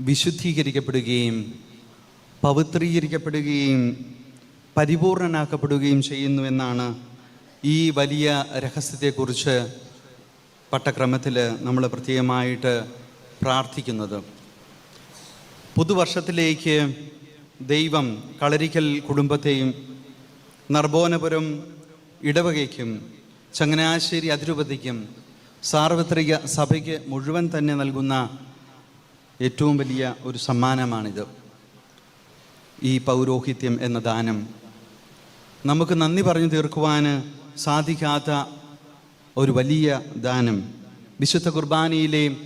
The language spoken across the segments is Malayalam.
വിശുദ്ധീകരിക്കപ്പെടുകയും പവിത്രീകരിക്കപ്പെടുകയും പരിപൂർണനാക്കപ്പെടുകയും ചെയ്യുന്നുവെന്നാണ് ഈ വലിയ രഹസ്യത്തെക്കുറിച്ച് പട്ടക്രമത്തിൽ നമ്മൾ പ്രത്യേകമായിട്ട് പ്രാർത്ഥിക്കുന്നത്. പുതുവർഷത്തിലേക്ക് ദൈവം കളരിക്കൽ കുടുംബത്തെയും നർബോനപുരം ഇടവകയ്ക്കും ചങ്ങനാശ്ശേരി അതിരൂപതയ്ക്കും സാർവത്രിക സഭയ്ക്ക് മുഴുവൻ തന്നെ നൽകുന്ന ഏറ്റവും വലിയ ഒരു സമ്മാനമാണിത്. ഈ പൗരോഹിത്യം എന്ന ദാനം. നമുക്ക് നന്ദി പറഞ്ഞു തീർക്കുവാൻ സാധിക്കാത്ത ഒരു വലിയ ദാനം. വിശുദ്ധ കുർബാനയിലെ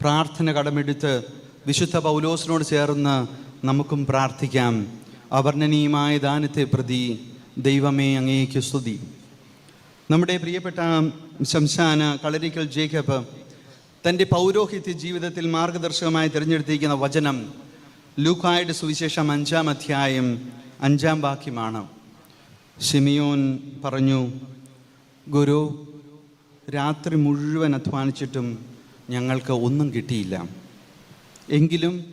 പ്രാർത്ഥന കടമെടുത്ത് വിശുദ്ധ പൗലോസിനോട് ചേർന്ന് നമുക്കും പ്രാർത്ഥിക്കാം. അവർണനീയമായ ദാനത്തെ പ്രതി ദൈവമേ അങ്ങേക്ക് സ്തുതി. നമ്മുടെ പ്രിയപ്പെട്ട ശംശാന കളരിക്കൽ ജേക്കബ് തന്റെ പൗരോഹിത്യ ജീവിതത്തിൽ മാർഗദർശകമായി തിരഞ്ഞെടുത്തിരിക്കുന്ന വചനം ലൂക്കായുടെ സുവിശേഷം അഞ്ചാം അധ്യായം അഞ്ചാം വാക്യമാണ്. ഷിമിയോൻ പറഞ്ഞു ഗുരു രാത്രി മുഴുവൻ അധ്വാനിച്ചിട്ടും ഞങ്ങൾക്ക് ഒന്നും കിട്ടിയില്ല. എങ്കിലും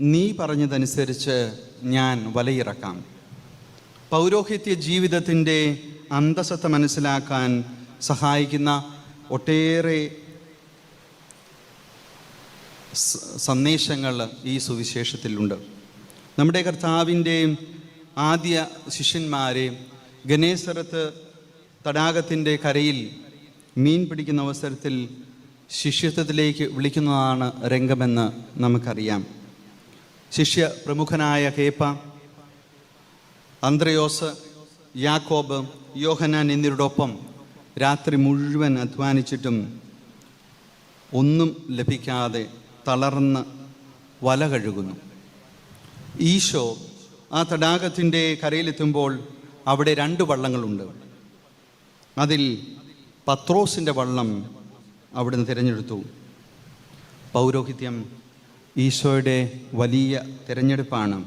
നീ പറഞ്ഞതനുസരിച്ച് ഞാൻ വലയിറക്കാം. പൗരോഹിത്യ ജീവിതത്തിന്റെ അന്തസത്ത മനസ്സിലാക്കാൻ സഹായിക്കുന്ന ഒട്ടേറെ സന്ദേശങ്ങൾ ഈ സുവിശേഷത്തിലുണ്ട്. നമ്മുടെ കർത്താവിന്റെയും ആദ്യ ശിഷ്യന്മാരെ ഗണേശ്വരത്ത് തടാകത്തിന്റെ കരയിൽ മീൻ പിടിക്കുന്ന അവസരത്തിൽ ശിഷ്യത്വത്തിലേക്ക് വിളിക്കുന്നതാണ് രംഗമെന്ന് നമുക്കറിയാം. ശിഷ്യ പ്രമുഖനായ കേപ്പ അന്ത്രയോസ് യാക്കോബ് യോഹനാൻ എന്നിവരോടൊപ്പം രാത്രി മുഴുവൻ അധ്വാനിച്ചിട്ടും ഒന്നും ലഭിക്കാതെ തളർന്ന് വല കഴുകുന്നു. ഈശോ ആ തടാകത്തിന്റെ കരയിലെത്തുമ്പോൾ അവിടെ രണ്ട് വള്ളങ്ങളുണ്ട്. അതിൽ പത്രോസിന്റെ വള്ളം അവിടുന്ന് തിരഞ്ഞെടുത്തു. പൗരോഹിത്യം ഈശോയുടെ വലിയ തിരഞ്ഞെടുപ്പാണ്.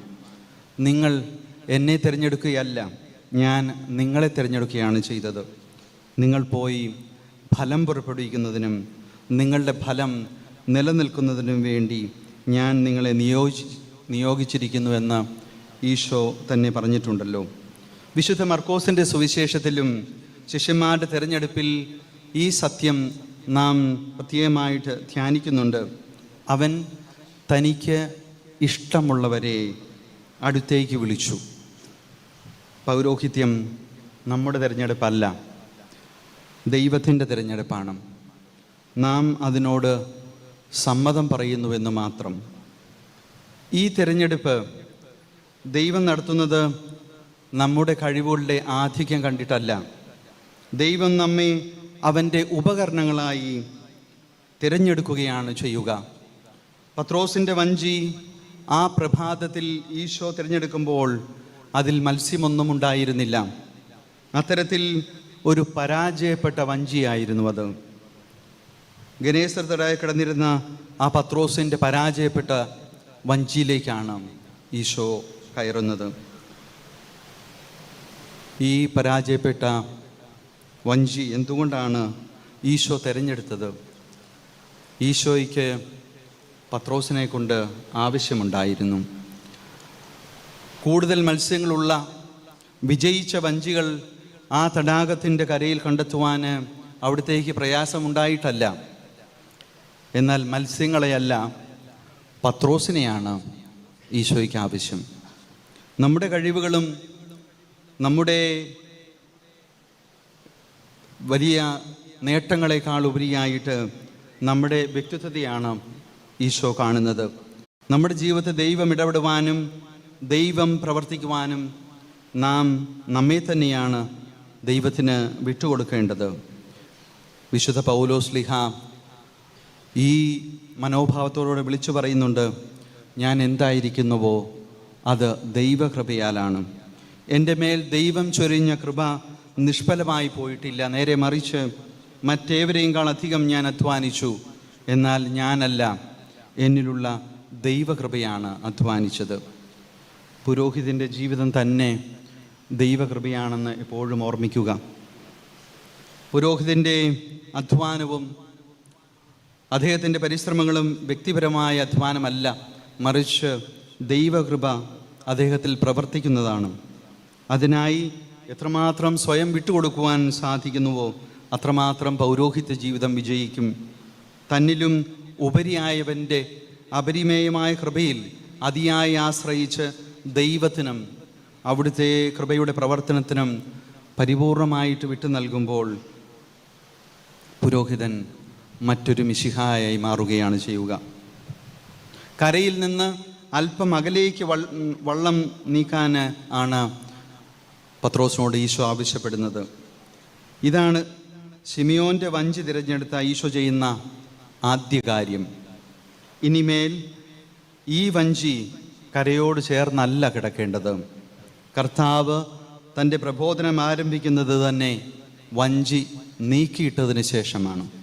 നിങ്ങൾ എന്നെ തിരഞ്ഞെടുക്കുകയല്ല ഞാൻ നിങ്ങളെ തിരഞ്ഞെടുക്കുകയാണ് ചെയ്തത്. നിങ്ങൾ പോയി ഫലം പുറപ്പെടുവിക്കുന്നതിനും നിങ്ങളുടെ ഫലം നിലനിൽക്കുന്നതിനും വേണ്ടി ഞാൻ നിങ്ങളെ നിയോജി നിയോഗിച്ചിരിക്കുന്നുവെന്ന് ഈശോ തന്നെ പറഞ്ഞിട്ടുണ്ടല്ലോ. വിശുദ്ധ മർക്കോസിന്റെ സുവിശേഷത്തിലും ശിഷ്യന്മാരുടെ തിരഞ്ഞെടുപ്പിൽ ഈ സത്യം നാം പ്രത്യേകമായിട്ട് ധ്യാനിക്കുന്നുണ്ട്. അവൻ തനിക്ക് ഇഷ്ടമുള്ളവരെ അടുത്തേക്ക് വിളിച്ചു. പൗരോഹിത്യം നമ്മുടെ തിരഞ്ഞെടുപ്പല്ല. ദൈവത്തിന്റെ തിരഞ്ഞെടുപ്പാണ്. നാം അതിനോട് സമ്മതം പറയുന്നുവെന്ന് മാത്രം. ഈ തിരഞ്ഞെടുപ്പ് ദൈവം നടത്തുന്നത് നമ്മുടെ കഴിവുകളുടെ ആധിക്യം കണ്ടിട്ടല്ല. ദൈവം നമ്മെ അവന്റെ ഉപകരണങ്ങളായി തിരഞ്ഞെടുക്കുകയാണ് ചെയ്യുക. പത്രോസിന്റെ വഞ്ചി ആ പ്രഭാതത്തിൽ ഈശോ തിരഞ്ഞെടുക്കുമ്പോൾ അതിൽ മത്സ്യമൊന്നും ഉണ്ടായിരുന്നില്ല. അത്തരത്തിൽ ഒരു പരാജയപ്പെട്ട വഞ്ചിയായിരുന്നു അത്. ഗണേശ്വരത്തടായി കിടന്നിരുന്ന ആ പത്രോസിന്റെ പരാജയപ്പെട്ട വഞ്ചിയിലേക്കാണ് ഈശോ കയറുന്നത്. ഈ പരാജയപ്പെട്ട വഞ്ചി എന്തുകൊണ്ടാണ് ഈശോ തിരഞ്ഞെടുത്തത്? ഈശോയ്ക്ക് പത്രോസിനെ കൊണ്ട് ആവശ്യമുണ്ടായിരുന്നു. കൂടുതൽ മത്സ്യങ്ങളുള്ള വിജയിച്ച വഞ്ചികൾ ആ തടാകത്തിന്റെ കരയിൽ കണ്ടെത്തുവാൻ അവിടത്തേക്ക് പ്രയാസമുണ്ടായിട്ടല്ല. എന്നാൽ മത്സ്യങ്ങളെയല്ല പത്രോസിനെയാണ് ഈശോയ്ക്ക് ആവശ്യം. നമ്മുടെ കഴിവുകളും നമ്മുടെ വലിയ നേട്ടങ്ങളെക്കാൾ ഉപരിയായിട്ട് നമ്മുടെ വ്യക്തിത്വത്തെയാണ് ഈശോ കാണുന്നത്. നമ്മുടെ ജീവിതത്തെ ദൈവം ഇടപെടുവാനും ദൈവം പ്രവർത്തിക്കുവാനും നാം നമ്മെ തന്നെയാണ് ദൈവത്തിന് വിട്ടുകൊടുക്കേണ്ടത്. വിശുദ്ധ പൗലോസ്ലിഹ ഈ മനോഭാവത്തോടുകൂടെ വിളിച്ചു പറയുന്നുണ്ട് ഞാൻ എന്തായിരിക്കുന്നുവോ? അത് ദൈവകൃപയാലാണ്. എന്റെ മേൽ ദൈവം ചൊരിഞ്ഞ കൃപ നിഷ്ഫലമായി പോയിട്ടില്ല. നേരെ മറിച്ച് മറ്റേവരെയും അധികം ഞാൻ അധ്വാനിച്ചു. എന്നാൽ ഞാനല്ല എന്നിലുള്ള ദൈവകൃപയാണ് അധ്വാനിച്ചത്. പുരോഹിതന്റെ ജീവിതം തന്നെ ദൈവകൃപയാണെന്ന് എപ്പോഴും ഓർമ്മിക്കുക. പുരോഹിതന്റെ അധ്വാനവും അദ്ദേഹത്തിന്റെ പരിശ്രമങ്ങളും വ്യക്തിപരമായ അധ്വാനമല്ല മറിച്ച് ദൈവകൃപ അദ്ദേഹത്തിൽ പ്രവർത്തിക്കുന്നതാണ്. അതിനായി എത്രമാത്രം സ്വയം വിട്ടുകൊടുക്കുവാൻ സാധിക്കുന്നുവോ അത്രമാത്രം പൗരോഹിത്യ ജീവിതം വിജയിക്കും. തന്നിലും ഉപരിയായവന്റെ അപരിമേയമായ കൃപയിൽ അതിയായി ആശ്രയിച്ച് ദൈവത്തിനും അവിടുത്തെ കൃപയുടെ പ്രവർത്തനത്തിനും പരിപൂർണമായിട്ട് വിട്ടു നൽകുമ്പോൾ പുരോഹിതൻ മറ്റൊരു മിശിഹായായി മാറുകയാണ് ചെയ്യുക. കരയിൽ നിന്ന് അല്പം അകലേക്ക് വള്ളം നീക്കാൻ ആണ് പത്രോസിനോട് ഈശോ ആവശ്യപ്പെടുന്നത്. ഇതാണ് ഷിമിയോന്റെ വഞ്ചി തിരഞ്ഞെടുത്ത ഈശോ ചെയ്യുന്ന ആദ്യ കാര്യം. ഇനിമേൽ ഈ വഞ്ചി കരയോട് ചേർന്നല്ല കിടക്കേണ്ടത്. കർത്താവ് തന്റെ പ്രബോധനം ആരംഭിക്കുന്നത് തന്നെ വഞ്ചി നീക്കിയിട്ടതിന് ശേഷമാണ്.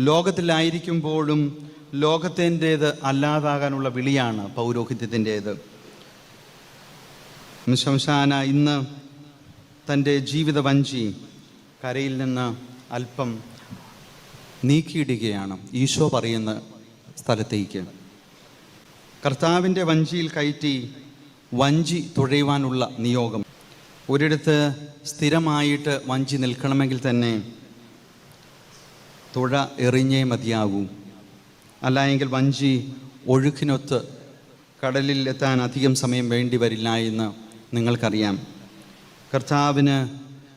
ലോകത്തിലായിരിക്കുമ്പോഴും ലോകത്തിന്റേത് അല്ലാതാകാനുള്ള വിളിയാണ് പൗരോഹിത്യത്തിന്റേത്. ശംശാന ഇന്ന് തന്റെ ജീവിത വഞ്ചി കരയിൽ നിന്ന് അല്പം നീക്കിയിടുകയാണ്. ഈശോ പറയുന്ന സ്ഥലത്തേക്ക്. കർത്താവിന്റെ വഞ്ചിയിൽ കയറ്റി വഞ്ചി തുഴയുവാനുള്ള നിയോഗം. ഒരിടത്ത് സ്ഥിരമായിട്ട് വഞ്ചി നിൽക്കണമെങ്കിൽ തന്നെ തുഴ എറിഞ്ഞേ മതിയാകൂ. അല്ലായെങ്കിൽ വഞ്ചി ഒഴുക്കിനൊത്ത് കടലിൽ എത്താൻ അധികം സമയം വേണ്ടി വരില്ല എന്ന് നിങ്ങൾക്കറിയാം. കർത്താവിന്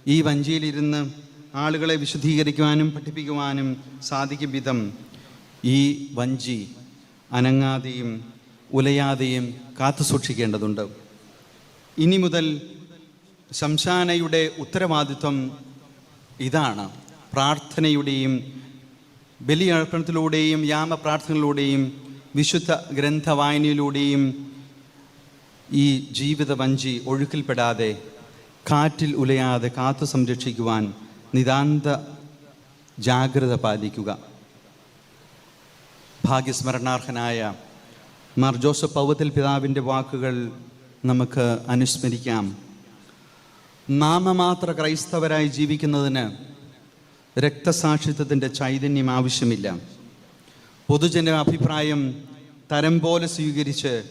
ഈ വഞ്ചിയിലിരുന്ന് ആളുകളെ വിശദീകരിക്കുവാനും പഠിപ്പിക്കുവാനും സാധിക്കും വിധം ഈ വഞ്ചി അനങ്ങാതെയും ഉലയാതെയും കാത്തു സൂക്ഷിക്കേണ്ടതുണ്ട്. ഇനി മുതൽ ശംശാനയുടെ ഉത്തരവാദിത്വം ഇതാണ്. പ്രാർത്ഥനയുടെയും ബലിയർപ്പണത്തിലൂടെയും യാമപ്രാർത്ഥനകളിലൂടെയും വിശുദ്ധ ഗ്രന്ഥവായനയിലൂടെയും ഈ ജീവിത വഞ്ചി ഒഴുക്കിൽപ്പെടാതെ കാറ്റിൽ ഉലയാതെ കാത്തു സംരക്ഷിക്കുവാൻ നിതാന്ത ജാഗ്രത പാലിക്കുക. ഭാഗ്യസ്മരണാർഹനായ മാർ ജോസഫ് പൗവത്തിൽ പിതാവിന്റെ വാക്കുകൾ നമുക്ക് അനുസ്മരിക്കാം. നാമമാത്ര ക്രൈസ്തവരായി ജീവിക്കുന്നതിന് രക്തസാക്ഷിത്വത്തിന്റെ ചൈതന്യം ആവശ്യമില്ല. പൊതുജന അഭിപ്രായം തരം പോലെ സ്വീകരിച്ച്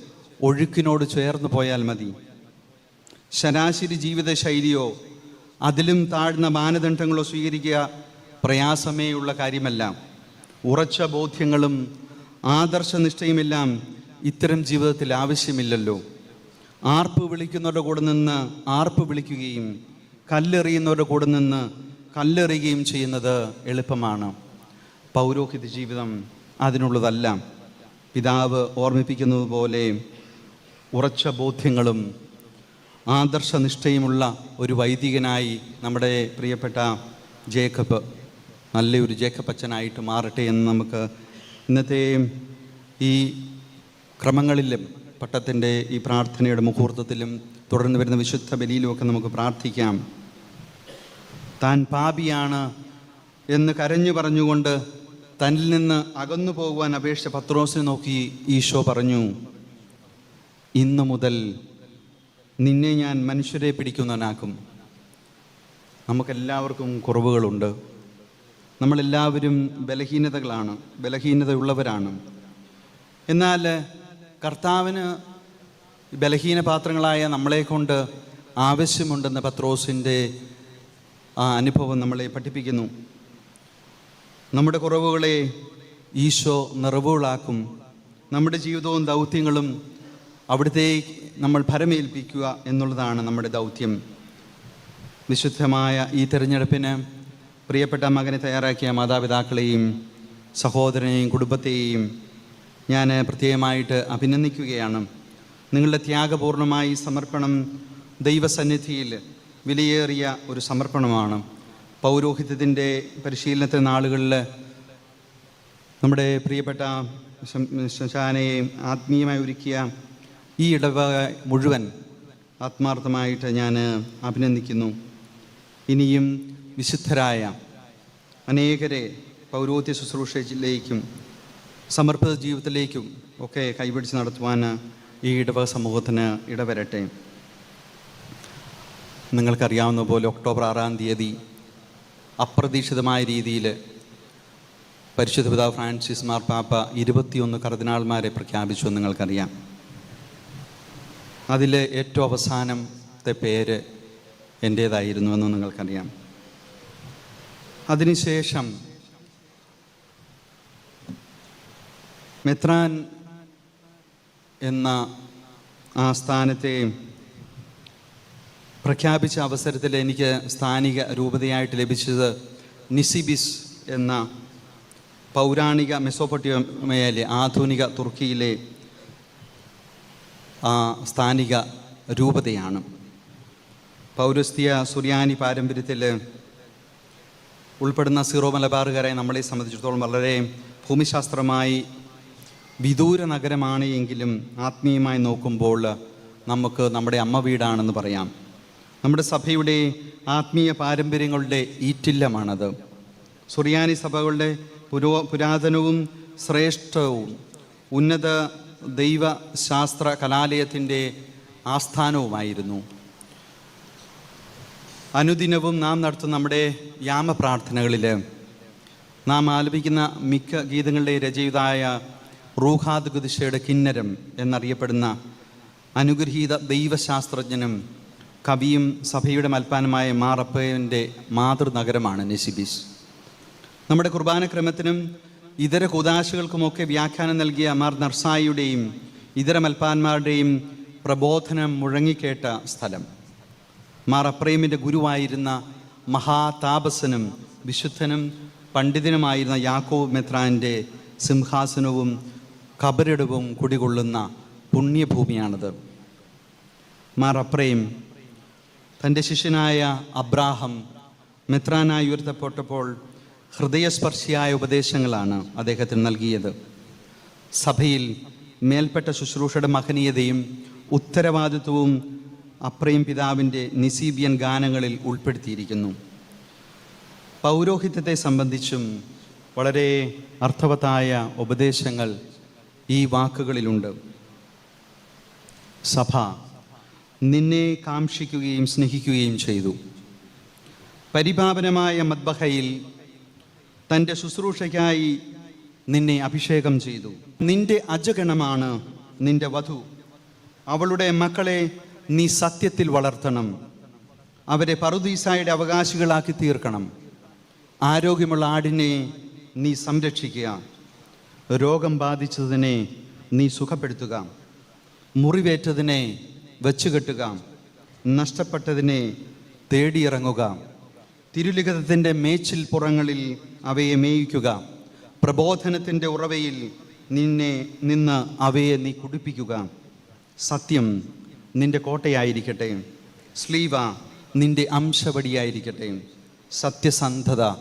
ഒഴുക്കിനോട് ചേർന്ന് പോയാൽ മതി. ശരാശരി ജീവിതശൈലിയോ അതിലും താഴ്ന്ന മാനദണ്ഡങ്ങളോ സ്വീകരിക്കുക പ്രയാസമേയുള്ള കാര്യമല്ല. ഉറച്ച ബോധ്യങ്ങളും ആദർശനിഷ്ഠയുമെല്ലാം ഇത്തരം ജീവിതത്തിൽ ആവശ്യമില്ലല്ലോ. ആർപ്പ് വിളിക്കുന്നവരുടെ കൂടെ നിന്ന് ആർപ്പ് വിളിക്കുകയും കല്ലെറിയുന്നവരുടെ കൂടെ നിന്ന് കല്ലെറിയുകയും ചെയ്യുന്നത് എളുപ്പമാണ്. പൗരോഹിത ജീവിതം അതിനുള്ളതല്ല. പിതാവ് ഓർമ്മിപ്പിക്കുന്നത് പോലെ ഉറച്ച ബോധ്യങ്ങളും ആദർശനിഷ്ഠയുമുള്ള ഒരു വൈദികനായി നമ്മുടെ പ്രിയപ്പെട്ട ജേക്കബ് നല്ലൊരു ജേക്കബ് അച്ഛനായിട്ട് മാറട്ടെ എന്ന് നമുക്ക് ഇന്നത്തെ ഈ ക്രമങ്ങളിലും പട്ടത്തിന്റെ ഈ പ്രാർത്ഥനയുടെ മുഹൂർത്തത്തിലും തുടർന്ന് വരുന്ന വിശുദ്ധ ബലിയിലുമൊക്കെ നമുക്ക് പ്രാർത്ഥിക്കാം. താൻ പാപിയാണ് എന്ന് കരഞ്ഞു പറഞ്ഞുകൊണ്ട് തന്നിൽ നിന്ന് അകന്നു പോകുവാൻ അപേക്ഷിച്ച പത്രോസിനെ നോക്കി ഈശോ പറഞ്ഞു ഇന്ന് മുതൽ നിന്നെ ഞാൻ മനുഷ്യരെ പിടിക്കുന്നവനാക്കും. നമുക്കെല്ലാവർക്കും കുറവുകളുണ്ട്. നമ്മളെല്ലാവരും ബലഹീനതകളാണ് ബലഹീനതയുള്ളവരാണ്. എന്നാൽ കർത്താവിന് ബലഹീന പാത്രങ്ങളായ നമ്മളെ കൊണ്ട് ആവശ്യമുണ്ടെന്ന് പത്രോസിന്റെ ആ അനുഭവം നമ്മളെ പഠിപ്പിക്കുന്നു. നമ്മുടെ കുറവുകളെ ഈശോ നിറവുകളാക്കും. നമ്മുടെ ജീവിതവും ദൗത്യങ്ങളും അവിടുത്തെ നമ്മൾ ഭരമേൽപ്പിക്കുക എന്നുള്ളതാണ് നമ്മുടെ ദൗത്യം. വിശുദ്ധമായ ഈ തിരഞ്ഞെടുപ്പിന് പ്രിയപ്പെട്ട മകനെ തയ്യാറാക്കിയ മാതാപിതാക്കളെയും സഹോദരനെയും കുടുംബത്തെയും ഞാൻ പ്രത്യേകമായിട്ട് അഭിനന്ദിക്കുകയാണ്. നിങ്ങളുടെ ത്യാഗപൂർണമായി സമർപ്പണം ദൈവസന്നിധിയിൽ വിലയേറിയ ഒരു സമർപ്പണമാണ്. പൗരോഹിത്യത്തിന്റെ പരിശീലനത്തെ നാളുകളിൽ നമ്മുടെ പ്രിയപ്പെട്ട ശശാനയെ ആത്മീയമായി ഒരുക്കിയ ഈ ഇടവക മുഴുവൻ ആത്മാർത്ഥമായിട്ട് ഞാൻ അഭിനന്ദിക്കുന്നു. ഇനിയും വിശുദ്ധരായ അനേകരെ പൗരോഹിത്യ ശുശ്രൂഷയിലേക്കും സമർപ്പിത ജീവിതത്തിലേക്കും ഒക്കെ കൈപിടിച്ച് നടത്തുവാൻ ഈ ഇടവക സമൂഹത്തിന് ഇടവരട്ടെ. നിങ്ങൾക്കറിയാവുന്ന പോലെ ഒക്ടോബർ ആറാം തീയതി അപ്രതീക്ഷിതമായ രീതിയിൽ പരിശുദ്ധ പിതാവ് ഫ്രാൻസിസ് മാർപ്പാപ്പ ഇരുപത്തിയൊന്ന് കർദിനാൾമാരെ പ്രഖ്യാപിച്ചു എന്ന് നിങ്ങൾക്കറിയാം. അതിൽ ഏറ്റവും അവസാനത്തെ പേര് എന്റേതായിരുന്നുവെന്ന് നിങ്ങൾക്കറിയാം. അതിനുശേഷം മെത്രാൻ എന്ന ആ സ്ഥാനത്തെ പ്രഖ്യാപിച്ച അവസരത്തിൽ എനിക്ക് സ്ഥാനിക രൂപതയായിട്ട് ലഭിച്ചത് നിസിബിസ് എന്ന പൗരാണിക മെസോപ്പട്ടിയമയിലെ ആധുനിക തുർക്കിയിലെ ആ സ്ഥാനിക രൂപതയാണ്. പൗരസ്ത്യ സുറിയാനി പാരമ്പര്യത്തിൽ ഉൾപ്പെടുന്ന സീറോ മലബാറുകാരെ നമ്മളെ സംബന്ധിച്ചിടത്തോളം വളരെ ഭൂമിശാസ്ത്രമായി വിദൂര നഗരമാണ് എങ്കിലും ആത്മീയമായി നോക്കുമ്പോൾ നമുക്ക് നമ്മുടെ അമ്മ വീടാണെന്ന് പറയാം. നമ്മുടെ സഭയുടെ ആത്മീയ പാരമ്പര്യങ്ങളുടെ ഈറ്റില്ലമാണത്. സുറിയാനി സഭകളുടെ പുരോ പുരാതനവും ശ്രേഷ്ഠവും ഉന്നത ദൈവശാസ്ത്ര കലാലയത്തിന്റെ ആസ്ഥാനവുമായിരുന്നു. അനുദിനവും നാം നടത്തുന്ന നമ്മുടെ യാമപ്രാർത്ഥനകളിൽ നാം ആലപിക്കുന്ന മിക്ക ഗീതങ്ങളുടെ രചയിതായ റൂഹാദ് ഗുദിശയുടെ കിന്നരം എന്നറിയപ്പെടുന്ന അനുഗ്രഹീത ദൈവശാസ്ത്രജ്ഞനും കവിയും സഭയുടെ മൽപ്പാനുമായ മാറപ്പയന്റെ മാതൃനഗരമാണ് നെസിബിസ് നമ്മുടെ കുർബാനക്രമത്തിനും ഇതര കുദാശകൾക്കുമൊക്കെ വ്യാഖ്യാനം നൽകിയ മാർ നർസായിയുടെയും ഇതര മൽപ്പാന്മാരുടെയും പ്രബോധനം മുഴങ്ങിക്കേട്ട സ്ഥലം. മാർ അപ്രേമിന്റെ ഗുരുവായിരുന്ന മഹാതാപസനും വിശുദ്ധനും പണ്ഡിതനുമായിരുന്ന യാക്കോബ് മെത്രാന്റെ സിംഹാസനവും കബറിടവും കുടികൊള്ളുന്ന പുണ്യഭൂമിയാണത്. മാർ അപ്രേം തന്റെ ശിഷ്യനായ അബ്രാഹം മെത്രാനായി ഉയർത്തപ്പെട്ടപ്പോൾ ഹൃദയസ്പർശിയായ ഉപദേശങ്ങളാണ് അദ്ദേഹത്തിന് നൽകിയത്. സഭയിൽ മേൽപ്പെട്ട ശുശ്രൂഷയുടെ മഹനീയതയും ഉത്തരവാദിത്വവും അപ്രയും പിതാവിന്റെ നിസീബിയൻ ഗാനങ്ങളിൽ ഉൾപ്പെടുത്തിയിരിക്കുന്നു. പൗരോഹിത്യത്തെ സംബന്ധിച്ചും വളരെ അർത്ഥവത്തായ ഉപദേശങ്ങൾ ഈ വാക്കുകളിലുണ്ട്. സഭ നിന്നെ കാക്ഷിക്കുകയും സ്നേഹിക്കുകയും ചെയ്തു. പരിപാവനമായ മദ്ബഹയിൽ തന്റെ ശുശ്രൂഷയ്ക്കായി നിന്നെ അഭിഷേകം ചെയ്തു. നിന്റെ അജഗണമാണ് നിന്റെ വധു. അവളുടെ മക്കളെ നീ സത്യത്തിൽ വളർത്തണം. അവരെ പറുദീസായുടെ അവകാശികളാക്കി തീർക്കണം. ആരോഗ്യമുള്ള ആടിനെ നീ സംരക്ഷിക്കുക. രോഗം ബാധിച്ചതിനെ നീ സുഖപ്പെടുത്തുക. മുറിവേറ്റതിനെ വെച്ചുകെട്ടുക. നഷ്ടപ്പെട്ടതിനെ തേടിയിറങ്ങുക. തിരുലിഖിതത്തിന്റെ മേച്ചിൽ പുറങ്ങളിൽ അവയെ മേയിക്കുക. പ്രബോധനത്തിന്റെ ഉറവയിൽ നിന്നെ നിന്ന് അവയെ നീ കുടിപ്പിക്കുക. സത്യം നിന്റെ കോട്ടയായിരിക്കട്ടെ. സ്ലീവ നിന്റെ അംശവടിയായിരിക്കട്ടെ. സത്യസന്ധത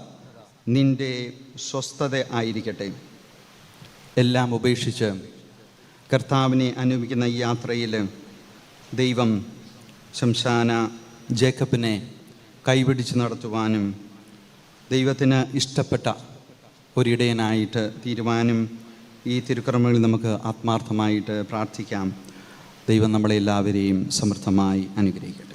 നിന്റെ സ്വസ്ഥത ആയിരിക്കട്ടെ. എല്ലാം ഉപേക്ഷിച്ച് കർത്താവിനെ അനുഭവിക്കുന്ന ഈ യാത്രയിൽ ദൈവം ശംശാന ജേക്കബിനെ കൈപിടിച്ച് നടത്തുവാനും ദൈവത്തിന് ഇഷ്ടപ്പെട്ട ഒരിടയനായിട്ട് തീരുവാനും ഈ തിരുക്കർമ്മങ്ങളിൽ നമുക്ക് ആത്മാർത്ഥമായിട്ട് പ്രാർത്ഥിക്കാം. ദൈവം നമ്മളെല്ലാവരെയും സമൃദ്ധമായി അനുഗ്രഹിക്കട്ടെ.